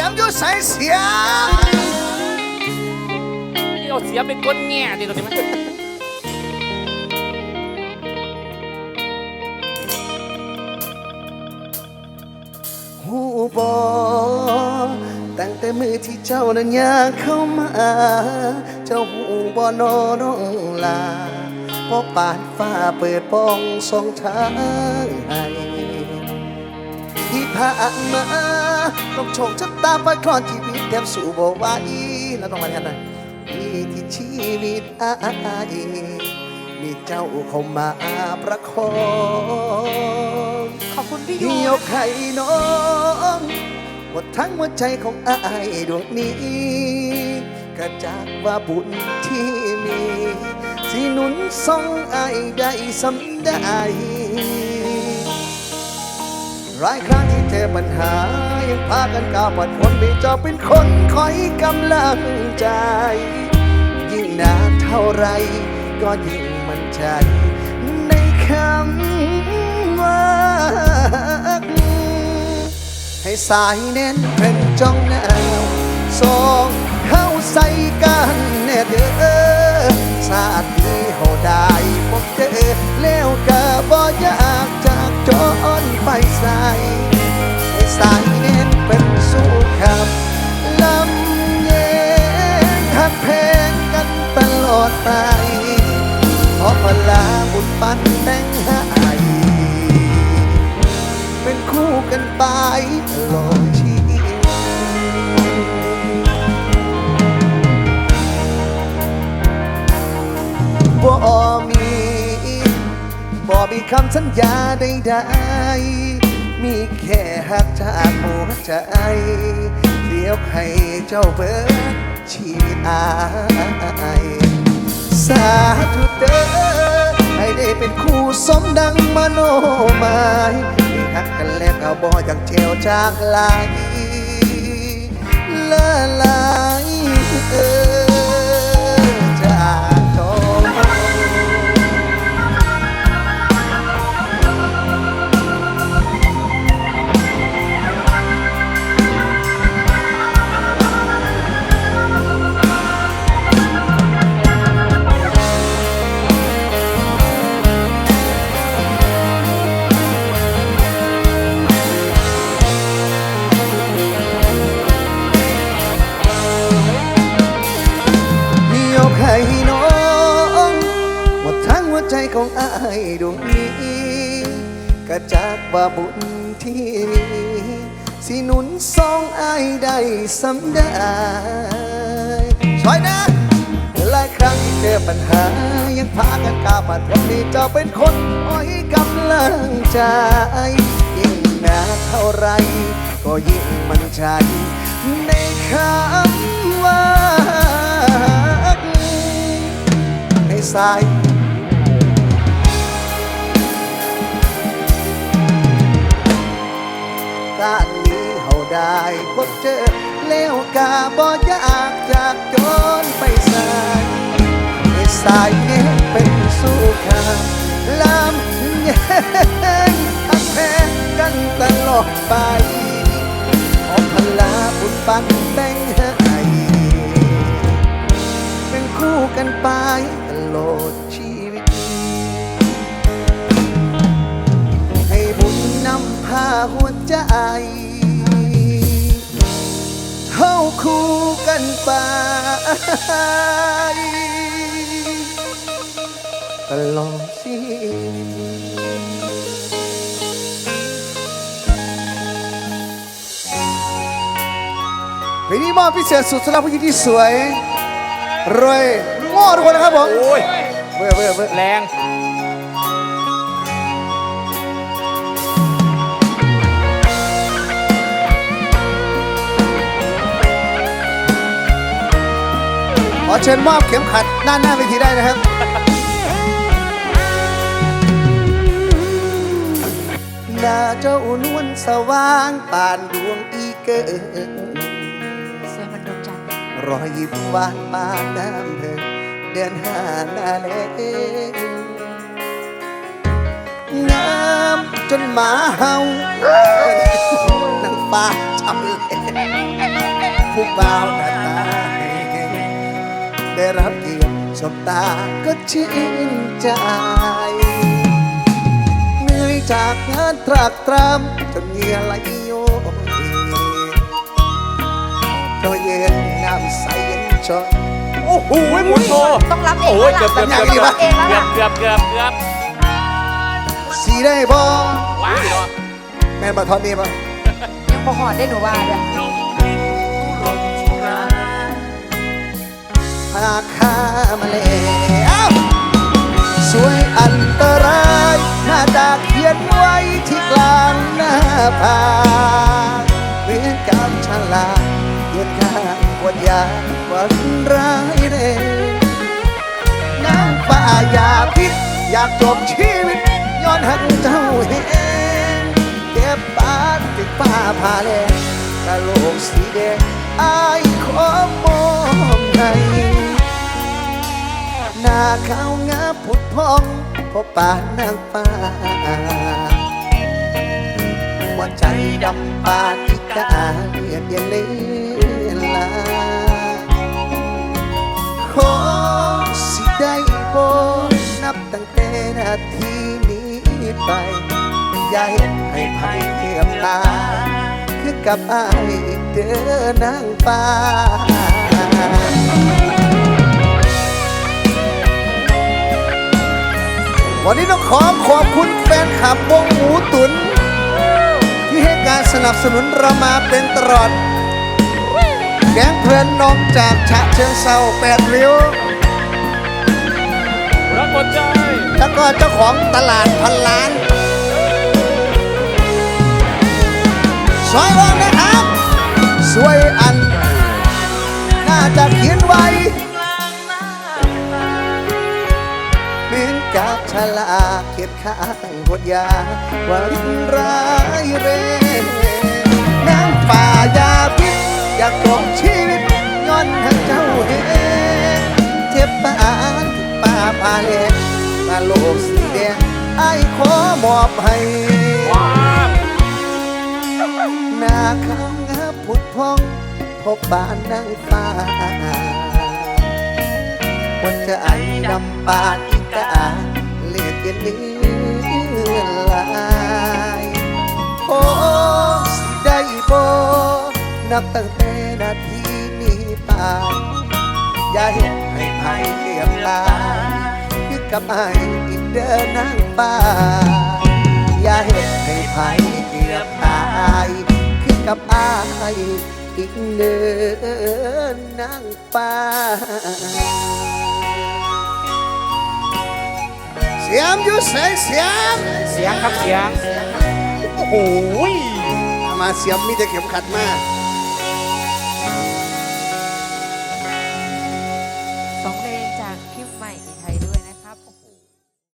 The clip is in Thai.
ยมอยู่ใส่เสียมเอาเสียเป็นก้นแง่ดิตรงนี้มันหูบอตั้งแต่มือที่เจ้านั้นยากเข้ามา เจ้าหูบอนอน้องลาเพราะปานฟ้าเปิดป้องสองทางให้ที่ผ่านมา ต้องโชคชะตาประคลอนชีวิตแทบสู่บ่ไหวแล้วต้องมากันหน่อยที่ที่ชีวิตอายมีเจ้าเข้ามาประคองขอบคุณพี่ที่โยยกให้น้องหมดทั้งหัวใจของอายดวงนี้ก็จากว่าบุญที่มี สิหนุนส่งอายได้สำได้ หลายครั้งที่เจอปัญหา ยังพากันก้าวผ่านพ้นไม่เจ้าเป็นคนคอยกำลังใจ ยิ่งนานเท่าไร ก็ยิ่งมั่นใจ ในคำว่าให้สายเน้นเป็นจ้องแนวสองเข้าใส่กันแน่เด้อ สัญญาใดๆมีแค่หักจากหัวใจเดียวให้เจ้าเบิดชีวิตอายสาธุเด้อให้ได้เป็นคู่สมดังมโนหมายได้หักกันแล้วก็บ่อยากเจียวจากลายละลายเออ ของอายดวงนี้ก็จากว่าบุญที่มีสิหนุนสองอายได้สำได้ช่วยนะหลายครั้งที่เจอปัญหา ยังพากันกล้าผ่านวันนี้เจ้าเป็นคนอ้อยกำลังใจยิ่งหนาเท่าไร ก็ยิ่งมันใจในคำว่า ให้สาย ได้พบเจอแล้วกาบ่อยากจากจนไปสายให้สายเนี้เป็นสู้ขาลำแยงทักแพ้กันตลอดไปขอพลาบุญปันแต่งให้เป็นคู่กันไปตลอดชีวิต ให้บุญนำพาหัวใจ เท่าคู่กันไปตลอดชีวิตเพลงนี้มอบพิเศษสุดสำหรับผู้หญิงที่สวยรวยโง่ทุกคนนะครับผมโอ้ยเบื่อเบื่อเบื่อแรง เชิญมอบเข็มขัดด้านหน้าเวทีได้นะครับ หน้าเจ้านวลสว่างป่านดวงอีเกินสวยเหมือนดวงจันทร์รอยยิ้มหวานปานน้ำเพิงเดินหาหน้าเล็กงามจนหมาเห่านังฟ้าจำเลยบ่าว บตาก็ชื่นใจ เหนื่อยจากงานตรากตรำจนเหงื่อไหลโยยตัวเย็นน้ำใสเย็นชอยโอ้โหมุนโชต้องรับเองโอ้ยแล้วเกือบล่ะเกือบต้องเกือบรับเกือบเองแล้วเกือล่ะบเกือบเกือบเกือบสีได้บ่ว้าวแม่นบ่ทอนนี้บ่ยังพอหอดได้หนูว่าด้ว ยพาข้ามาแล้วสวยอันตรายหน้าดาเขียนไว้ที่กลางหน้าผาเหมือนกับฉลากเขียนข้างขวดยาวันร้ายเร่น้ำป่าอยาพิษอยากจบชีวิตย้อนหักเจ้าเห็นเก็บปานติดป้าพาแลกะโหลกสีแดงอายขอ ขาวงาผุดพองพบป่านางฟ้า หัวใจดำปานอีกาเลือดเย็นเลลาขอสิได้บ่นับตั้งแต่นาทีนี้ไปอย่าเห็นให้ไผเทียมตา คือกับอายเด้อนางฟ้า วันนี้ต้องขอขอบคุณแฟนคลับวงหมูตุน ที่ให้การสนับสนุนเรามาเป็นตลอด แก๊งเพื่อนน้องจากฉะเชิงเซาแปดริ้ว รักหมดใจ แล้วก็เจ้าของตลาดพันล้านสวยวันนะครับ สวยอัน น่าจะเขียนไว้ ขียนข้างบทยาวันร้ายเร่น้ำป่ายาพิษอยากกลบชีวิตย้อนให้เจ้าเห็นเจ็บปานถึงป่าพาเลนมาโลกสีแดงไอ้ายขอมอบให้ว้าวหน้าขาวงามผุดพองพบบ้านนางฟ้าวันจะไอดำปานอีกาเลือดเย็น เลือนลายโอ้สิได้บ่นับตั้งแต่นาทีนี้ไปอย่าเห็นให้ไผเหลี่ยมตาคือกับไอ้อีกเดินนางฟ้าอย่าเห็นให้ไผเกือบตายคือกับไอายอีกเดินนางฟ้า สียมอยู่ใส่เสียมเสียงครับเสียง โอ้โห มาเสียมมีแต่เข็มขัดมาสองเพลงจาก